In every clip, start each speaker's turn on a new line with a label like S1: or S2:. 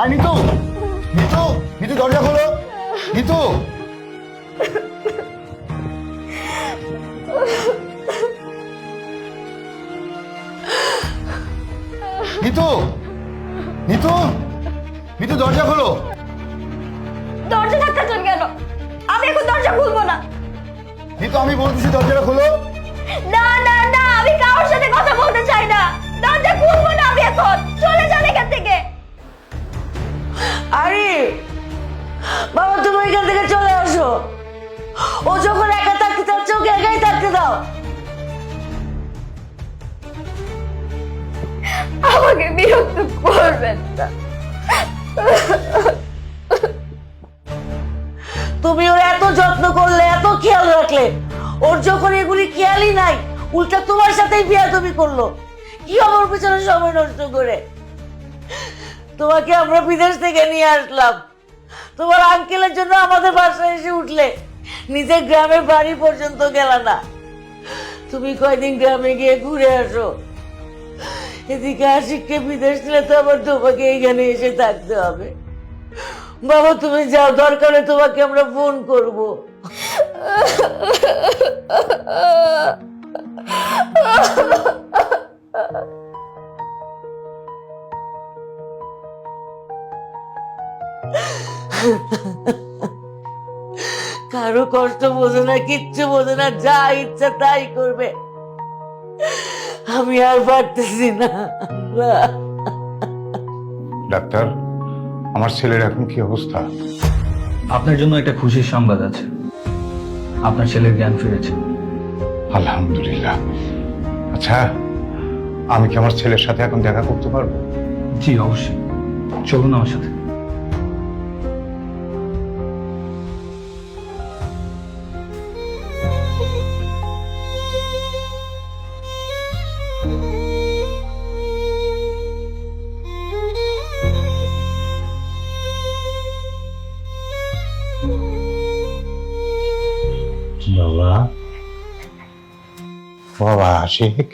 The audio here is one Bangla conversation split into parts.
S1: আর নিতু নিতু নিতু দরজা খোলো। নিতু নিতু নিতু নিতু দরজা খোলো।
S2: দরজা ধাক্কাচ্ছেন কেন? আমি এখন দরজা খুলবো না।
S1: নিতু আমি বলতেছি দরজাটা খোলো।
S3: তুমি ওর এত যত্ন করলে, এত খেয়াল রাখলে। ওর যখন এগুলি খেয়ালই নাই, উল্টা তোমার সাথেই বিয়া তুমি করল। কি আমার পিছনে সময় নষ্ট করে? তোমাকে আমরা বিদেশ থেকে নিয়ে আসলাম। তোমার আঙ্কেলের জন্য আমাদের বাসায় এসে উঠলে। নিজের গ্রামের বাড়ি পর্যন্ত গেল না। তুমি কয়দিন গ্রামে গিয়ে ঘুরে আসো। এদিকে আশিককে বিদেশ নিলে তো আবার তোমাকে এখানে এসে থাকতে হবে। বাবা, তুমি যাও, দরকারে তোমাকে আমরা ফোন করব। কারও কষ্ট বোঝে না, কিচ্ছু বোঝে না, যা ইচ্ছা তাই করবে। আমি আর পারতেছি না।
S1: ডাক্তার? আমার ছেলের এখন কি অবস্থা?
S4: আপনার জন্য একটা খুশির সংবাদ আছে। আপনার ছেলের জ্ঞান ফিরেছে।
S1: আলহামদুলিল্লাহ। আচ্ছা আমি কি আমার ছেলের সাথে এখন দেখা করতে পারব?
S4: জি অবশ্যই। চলুন আমার সাথে।
S1: বাবা বাবা আশিক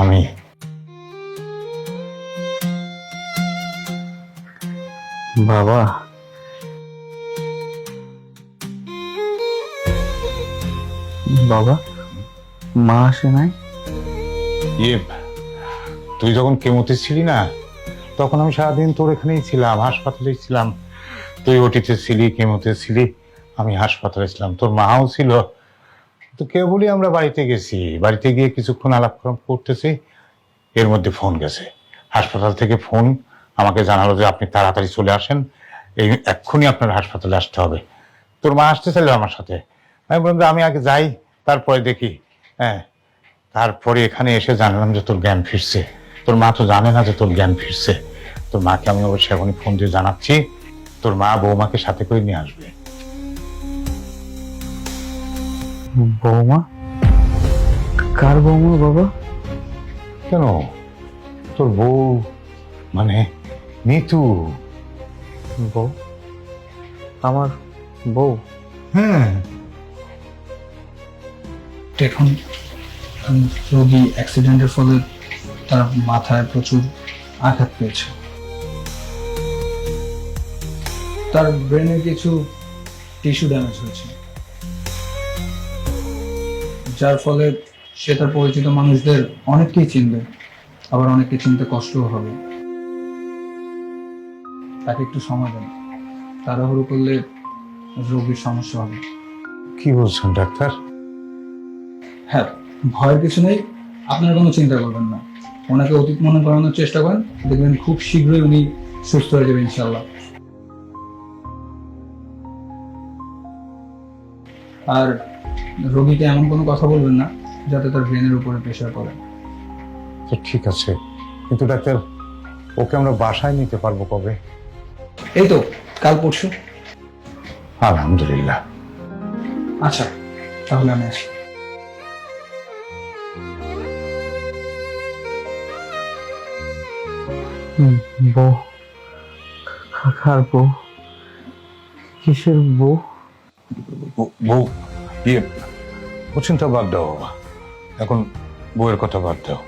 S1: আমি।
S4: বাবা। বাবা, মা আসে নাই?
S1: ইয়ে তুই যখন কেমোতে ছিলি না, তখন আমি সারাদিন তোর এখানেই ছিলাম, হাসপাতালেই ছিলাম। তুই ওটিতে ছিলি, কেমোতে ছিলি, আমি হাসপাতালে ছিলাম। তোর মাও ছিল। তো কেবলই আমরা বাড়িতে গেছি। বাড়িতে গিয়ে কিছুক্ষণ আলাপ করতেছি, এর মধ্যে ফোন গেছে। হাসপাতাল থেকে ফোন আমাকে জানালো যে আপনি তাড়াতাড়ি চলে আসেন। এই এক্ষুনি আপনার হাসপাতালে আসতে হবে। তোর মা আসতে চাইলো আমার সাথে। আমি বললাম যে আমি আগে যাই, তারপরে দেখি। হ্যাঁ তারপরে এখানে এসে জানলাম যে তোর জ্ঞান ফিরছে। তোর মা তো জানে না যে তোর জ্ঞান ফিরছে। তোর মাকে আমি অবশ্যই এখনই ফোন দিয়ে জানাচ্ছি। তোর মা বৌমাকে সাথে করে নিয়ে আসবে।
S4: বৌমা? কার বৌমা বাবা?
S1: কেন? তোর বউ মানে নিতু।
S4: বউ? আমার বউ?
S1: হ্যাঁ।
S4: উম, রোগী অ্যাক্সিডেন্টের ফলে তার মাথায় প্রচুর আঘাত পেয়েছে। তার ব্রেনের কিছু টিস্যু ড্যামেজ হয়েছে। যার ফলে সে তার পরিচিত মানুষদের অনেককেই চিনবে আবার অনেককে চিনতে কষ্টও হবে। তাকে একটু সময় দেন। তাড়াহুড়ো করলে রোগীর সমস্যা হবে।
S1: কি বলছেন ডাক্তার?
S4: হ্যাঁ ভয়ের কিছু নেই। আপনার কোনো চিন্তা করবেন না। ওনাকে অতীত মনে করানোর চেষ্টা করেন। দেখবেন খুব শীঘ্রই উনি সুস্থ হয়ে যাবেন ইনশাল্লাহ আর রোগীকে এমন কোনো কথা বলবেন না যাতে তার ব্রেনের উপরে প্রেশার পড়ে।
S1: তো ঠিক আছে কিন্তু ডাক্তার ওকে আমরা বাসায় নিতে পারব কবে?
S4: এই তো কাল পরশু।
S1: আলহামদুলিল্লাহ।
S4: আচ্ছা তাহলে আমি আসি। বউ কাকার বউ কিসের বউ?
S1: বউ- ইয়ে চিন্তা বাদ দাও বাবা। এখন বউয়ের কথা বাদ দাও।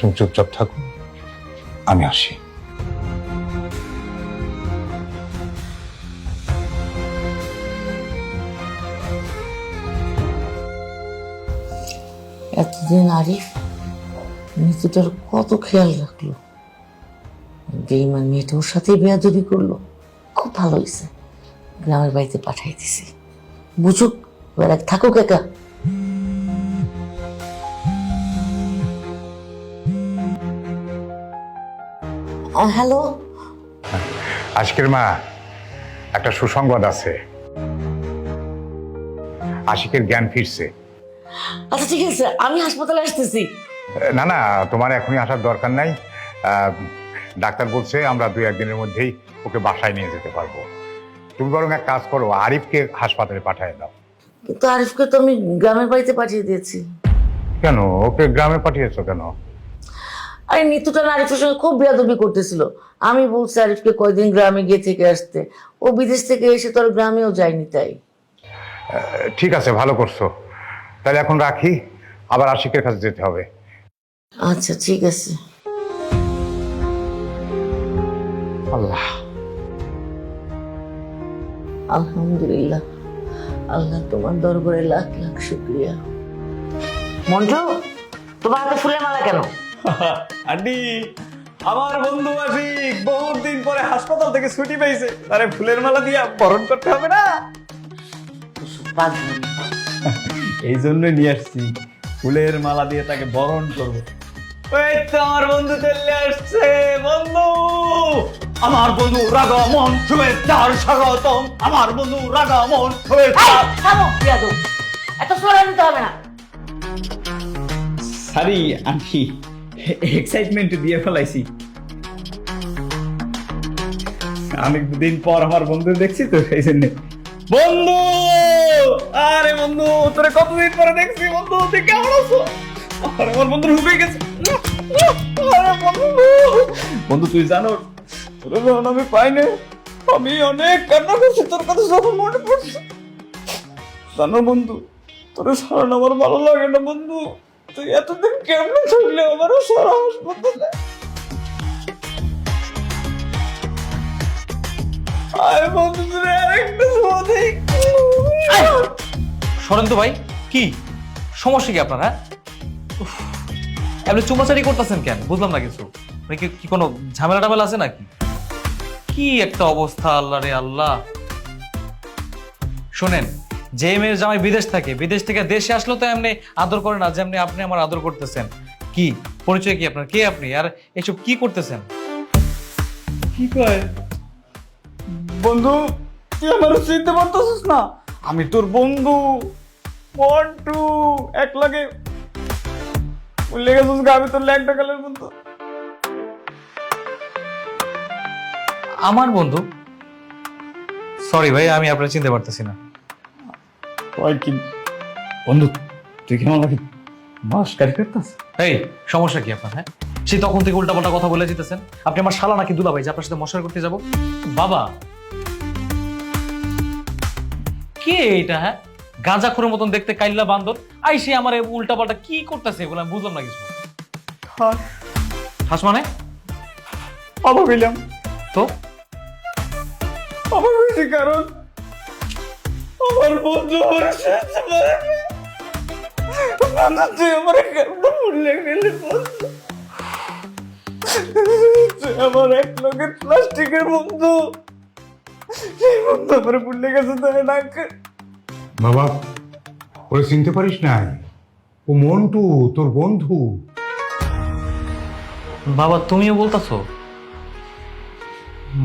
S1: তুমি চুপচাপ থাকো, আমি আসি।
S3: এতদিন আরিফ মৃত্যুটার কত খেয়াল রাখল? বেইমান মেয়েটা ওর সাথে বেয়াদবি করল? খুব ভালো হয়েছে গ্রামের বাড়িতে পাঠাই দিছি। বুঝুক এবার থাকুক একা। হ্যালো?
S1: আজকের মা একটা সুসংবাদ আছে। আশিকের জ্ঞান ফিরছে।
S3: আচ্ছা ঠিক আছে আমি হাসপাতালে আসতেছি।
S1: না না তোমার এখনই আসার দরকার নাই। ডাক্তার বলছে আমরা দুই একদিনের মধ্যেই ওকে বাসায় নিয়ে যেতে পারব। তুমি বরং এক কাজ করো আরিফকে হাসপাতালে পাঠিয়ে দাও।
S3: কিন্তু আরিফকে তো আমি গ্রামের বাড়িতে পাঠিয়ে দিয়েছি।
S1: কেন? ওকে গ্রামে পাঠিয়েছো কেন?
S3: আরে নিতুটা আরিফের সঙ্গে খুব বেয়াদবি করতেছিল। আমি বলছি আরিফকে কয়দিন গ্রামে গিয়ে থেকে আসতে। ও বিদেশ থেকে এসে তোর গ্রামেও যায়নি তাই।
S1: ঠিক আছে ভালো করছ। তাহলে এখন রাখি আবার আশিকের কাছে যেতে হবে।
S3: আচ্ছা ঠিক আছে।
S1: আল্লাহ।
S3: আলহামদুলিল্লাহ। আল্লাহ তোমার দরবারে লাখ লাখ শুক্রিয়া। মন্টু তোমার হাতে ফুলের মালা কেন?
S5: আন্টি আমার বন্ধু আশিক বহুত দিন পরে হাসপাতাল থেকে ছুটি পেয়েছে। তারে ফুলের মালা দিয়ে বরণ করতে হবে না? এই জন্যই নিয়ে আসছি। ফুলের মালা দিয়ে তাকে বরণ করব। ওই তো আমার বন্ধু চলে আসছে বন্ধু! আমার বন্ধু রাগমন শুভেচ্ছার স্বাগতম। আমার বন্ধু রাগমন শুভেচ্ছা
S3: থামো, বিয়াদব। এত সোরা নিতে হবে না।
S5: সারি আন্টি এক্সাইটমেন্ট দিয়ে ফেলাইছি। অনেকদিন পর আমার বন্ধু দেখছি তো সেই জন্য। বন্ধু! আরে বন্ধু তোরে কতদিন পরে দেখছি বন্ধু? তুই কেমন আছো? আরে আমার বন্ধু হুবে গেছে। বন্ধু! বন্ধু তুই জানো তোরে আমি পাই না আমি অনেক কান্না করছি, তোর কথা যখন মনে পড়ছে। জানো বন্ধু, তোরে সারান আমার ভালো লাগে না বন্ধু। তুই এতদিন কেমনে থাকলে আমারও সারা হাসপাতালে? বন্ধু আরেকটা শোয়া দেখ।
S6: ভাই, কি? সমস্যা কি আপনার হ্যাঁ? আপনি চুমাচারি করতেছেন কেন? বুঝলাম না কিছু। মানে কি কোনো ঝামেলা টামেলা আছে নাকি? কি একটা অবস্থা আল্লাহ রে আল্লাহ। শোনেন যে মেয়ের জামাই বিদেশ থাকে বিদেশ থেকে দেশে আসলেও তো এমনি আদর করে না যেমনি আপনি আমার আদর করতেছেন। কি? পরিচয় কি আপনার? কে আপনি? আর এসব কি করতেছেন?
S5: কি কয়? বন্ধু তুই আমার চিনতে পারতেছিস না। আমি তোর বন্ধু। মন্টু এক লাগে। বললে গেছিস গা, আমি তোর ল্যাংটা কালের বন্ধু।
S6: আমার বন্ধু। সরি ভাই আমি আপনার চিনতে পারতেছি না।
S5: কি বন্ধু তুই কেমন করতেছ
S6: এই সমস্যা কি আপনার হ্যাঁ? সে তখন থেকে উল্টাপাল্টা কথা বলে যেতেছেন। আপনি আমার শালা নাকি দুলাভাই যে আপনার সাথে মশার করতে যাব? বাবা! কে এটা হ্যাঁ? গাঁজা খোরের মতন দেখতে কাইল্লা বান্দর। আই সে আমার উল্টাপাল্টা কি করতেছে এগুলো আমি বুঝলাম না কিছু। হাস মানে
S5: অবাক হইলাম।
S6: তো?
S5: অবাক হয়েছি কারণ আমার বন্ধু আমার সাহায্য করে না তুই আমার কেমন ভুলে গেলি বন্ধু। তুই আমার এক লোকের প্লাস্টিকের বন্ধু। সেই বন্ধু আমার ভুলে গেছে তাই না
S1: বাবা ওরে চিনতে পারিস না ও মন্টু তোর বন্ধু।
S6: বাবা তুমিও বলতাছো?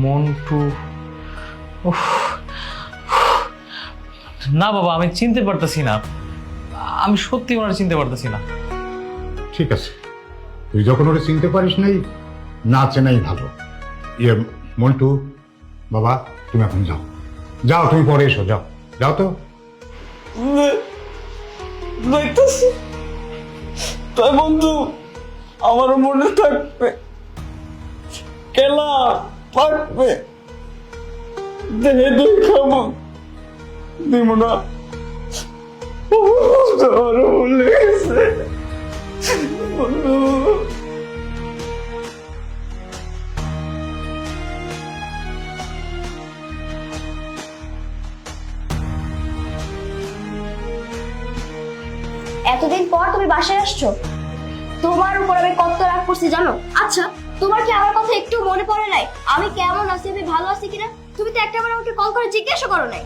S6: মন্টু। না বাবা আমি চিনতে পারতেছি না। আমি সত্যি ওনারা চিনতে পারতেছি না।
S1: ঠিক আছে। তুই যখন ওরে চিনতে পারিস নাই না চেনাই ভালো। ইয়ে মন্টু বাবা তুমি এখন যাও। যাও তুমি পরে এসো যাও। যাও তো।
S5: দেখতেছি তাই বন্ধু আমার মনে থাকবে। কেলা থাকবে। দিব না
S2: এতদিন পর তুমি বাসায় আসছো? তোমার উপর আমি কত রাগ করছি জানো? আচ্ছা তোমার কি আমার কথা একটু মনে পড়ে নাই? আমি কেমন আছি? আমি ভালো আছি কিনা? তুমি তো একটাবার আমাকে কল করে জিজ্ঞাসা করো নাই।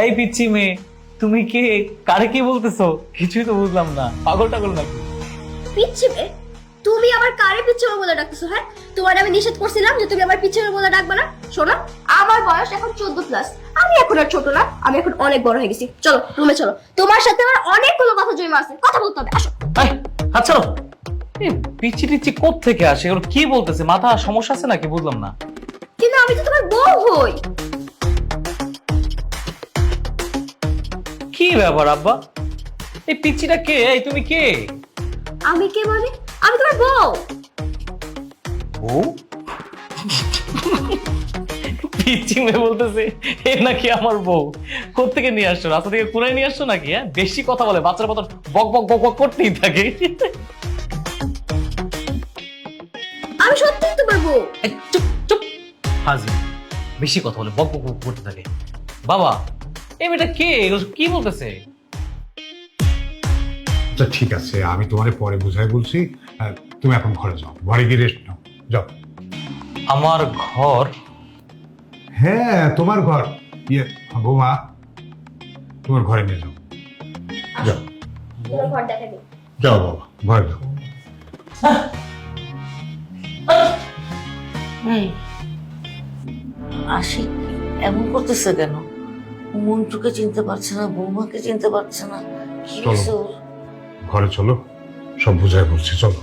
S6: এই পিচ্ছি মেয়ে তুমি কে কারে কি বলতেছো? কিছুই তো বুঝলাম না। পাগল টাগল নাকি?
S2: পিচ্ছি মেয়ে তুমি আবার কারে মেয়ে বলে ডাকতেছো হ্যাঁ? তোমার আমি নিষেধ করছিলাম যে তুমি আবার পিচ্ছে মেয়ে বলে ডাকবে না। শোনো আমার বয়স এখন চোদ্দ প্লাস আমি এখন আর ছোট না আমি এখন অনেক বড় হয়ে গেছি। চলো রুমে চলো। তোমার সাথে আমার অনেকগুলো কথা জমা আছে। কথা বলতে হবে আসো।
S6: এই, আচ্ছা এই পিচ্ছি টিচ্ছি থেকে আসে? ওর কি বলতেছে? মাথা সমস্যা আছে নাকি? বুঝলাম না।
S2: কিন্তু আমি তো তোমার বউ হই।
S6: কি ব্যাপার আব্বা? এই পিচ্ছিটা কে? এই তুমি কে?
S2: আমি কে মানে? আমি তোমার বউ।
S6: মেয়ে বলতেছে এ নাকি আমার বউ। নিয়ে আসছো? রাস্তা থেকে কোনায় নিয়ে আসছো নাকি? হ্যাঁ বেশি কথা বলে বাচ্চারা মতো বক বক বক বক করতেই থাকে। চুপ চুপ। হাজি বেশি কথা বলে বক বক করতে থাকে। বাবা এই মেয়েটা কে? কি বলতেছে?
S1: আচ্ছা ঠিক আছে আমি তোমারে পরে বুঝাই বলছি। আহ, তুমি এখন ঘরে যাও। ঘরে গিয়ে রেস্ট নাও। যাও।
S6: আমার ঘর?
S1: হ্যাঁ তোমার ঘর। ইয়ে বৌমা তোমার ঘরে নিয়ে যাও। যাও।
S2: ঘর দেখা
S1: যাও বাবা ঘরে যাও।
S3: এই আশিক এমন করতেছে কেন? মন্টুকে চিনতে পারছে না বৌমাকে চিনতে পারছে না। কি
S1: চলো। ঘরে চলো সব বুঝায় বলছি চলো।